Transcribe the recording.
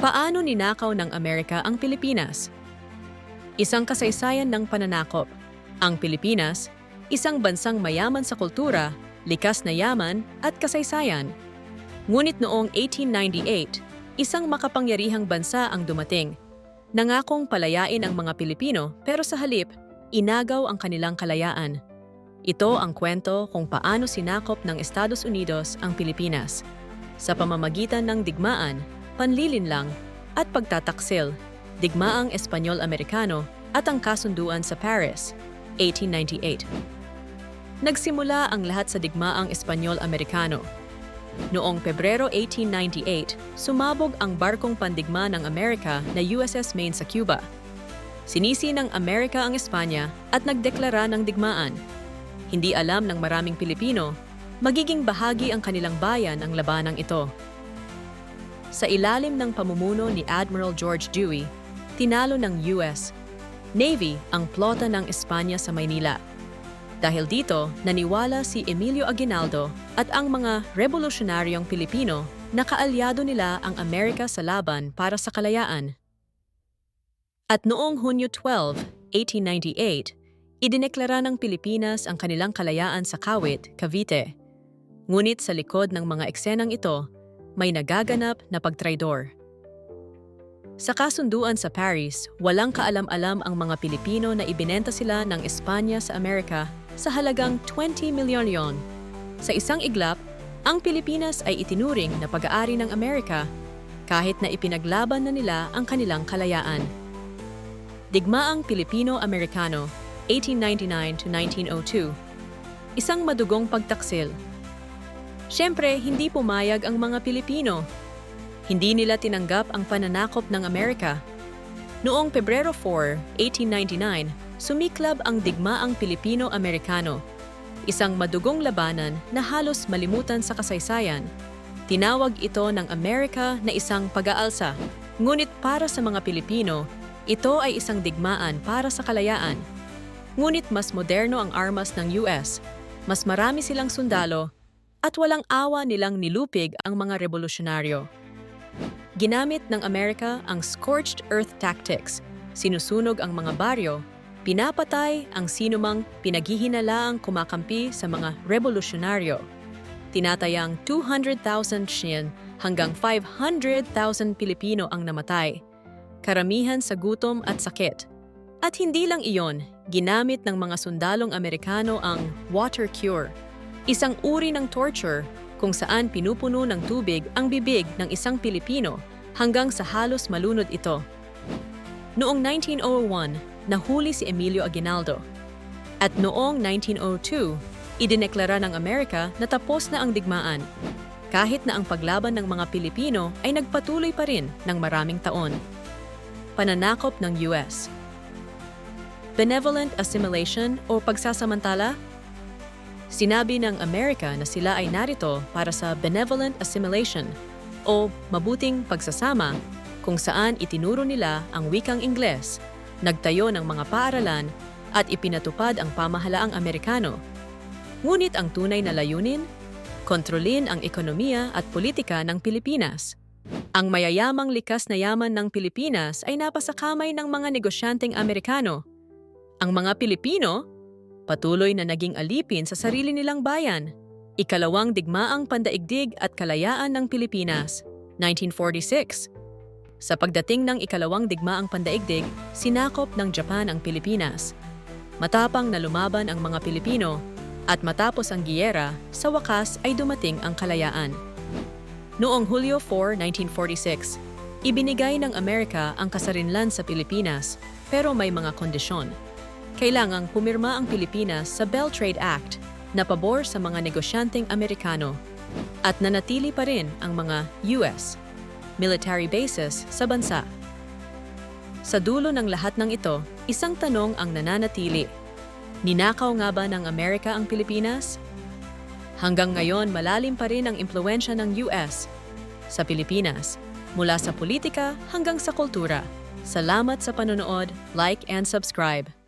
Paano ninakaw ng Amerika ang Pilipinas? Isang kasaysayan ng pananakop. Ang Pilipinas, isang bansang mayaman sa kultura, likas na yaman at kasaysayan. Ngunit noong 1898, isang makapangyarihang bansa ang dumating. Nangakong palayain ang mga Pilipino pero sa halip, inagaw ang kanilang kalayaan. Ito ang kwento kung paano sinakop ng Estados Unidos ang Pilipinas sa pamamagitan ng digmaan, panlilinlang at pagtataksil, digmaang Espanyol-Amerikano at ang kasunduan sa Paris, 1898. Nagsimula ang lahat sa digmaang Espanyol-Amerikano. Noong Pebrero 1898, sumabog ang barkong pandigma ng Amerika na USS Maine sa Cuba. Sinisi ng Amerika ang Espanya at nagdeklara ng digmaan. Hindi alam ng maraming Pilipino, magiging bahagi ang kanilang bayan ang labanang ito. Sa ilalim ng pamumuno ni Admiral George Dewey, tinalo ng US Navy ang plota ng Espanya sa Maynila. Dahil dito, naniwala si Emilio Aguinaldo at ang mga revolusyonaryong Pilipino na kaalyado nila ang Amerika sa laban para sa kalayaan. At noong Hunyo 12, 1898, idineklara ng Pilipinas ang kanilang kalayaan sa Kawit, Cavite. Ngunit sa likod ng mga eksenang ito, may nagaganap na pagtraidor. Sa kasunduan sa Paris, walang kaalam-alam ang mga Pilipino na ibinenta sila ng Espanya sa Amerika sa halagang 20 milyon yon. Sa isang iglap, ang Pilipinas ay itinuring na pag-aari ng Amerika kahit na ipinaglaban na nila ang kanilang kalayaan. Digmaang Pilipino-Amerikano 1899 to 1902 Isang madugong pagtaksil Siyempre, hindi pumayag ang mga Pilipino. Hindi nila tinanggap ang pananakop ng Amerika. Noong Pebrero 4, 1899, sumiklab ang digmaang Pilipino-Amerikano, isang madugong labanan na halos malimutan sa kasaysayan. Tinawag ito ng Amerika na isang pag-aalsa, ngunit para sa mga Pilipino, ito ay isang digmaan para sa kalayaan. Ngunit mas moderno ang armas ng US, mas marami silang sundalo, at walang awa nilang nilupig ang mga revolusyonaryo. Ginamit ng Amerika ang scorched earth tactics, sinusunog ang mga baryo, pinapatay ang sinumang pinaghihinalaang kumakampi sa mga revolusyonaryo. Tinatayang 200,000 Shin hanggang 500,000 Pilipino ang namatay, karamihan sa gutom at sakit. At hindi lang iyon, ginamit ng mga sundalong Amerikano ang water cure, isang uri ng torture kung saan pinupuno ng tubig ang bibig ng isang Pilipino hanggang sa halos malunod ito. Noong 1901, nahuli si Emilio Aguinaldo. At noong 1902, idineklara ng Amerika na tapos na ang digmaan, kahit na ang paglaban ng mga Pilipino ay nagpatuloy pa rin ng maraming taon. Pananakop ng US Benevolent assimilation o pagsasamantala Sinabi ng Amerika na sila ay narito para sa benevolent assimilation o mabuting pagsasama kung saan itinuro nila ang wikang Ingles, nagtayo ng mga paaralan at ipinatupad ang pamahalaang Amerikano. Ngunit ang tunay na layunin, kontrolin ang ekonomiya at politika ng Pilipinas. Ang mayayamang likas na yaman ng Pilipinas ay napasakamay ng mga negosyanteng Amerikano. Ang mga Pilipino, Patuloy na naging alipin sa sarili nilang bayan. Ikalawang digmaang pandaigdig at kalayaan ng Pilipinas, 1946. Sa pagdating ng ikalawang digmaang pandaigdig, sinakop ng Japan ang Pilipinas. Matapang na lumaban ang mga Pilipino at matapos ang giyera, sa wakas ay dumating ang kalayaan. Noong Hulyo 4, 1946, ibinigay ng Amerika ang kasarinlan sa Pilipinas pero may mga kondisyon kailangang pumirma ang Pilipinas sa Bell Trade Act na pabor sa mga negosyanteng Amerikano at nanatili pa rin ang mga US military bases sa bansa. Sa dulo ng lahat ng ito, isang tanong ang nananatili. Ninakaw nga ba ng Amerika ang Pilipinas? Hanggang ngayon, malalim pa rin ang impluensya ng US sa Pilipinas, mula sa politika hanggang sa kultura. Salamat sa panonood, like and subscribe.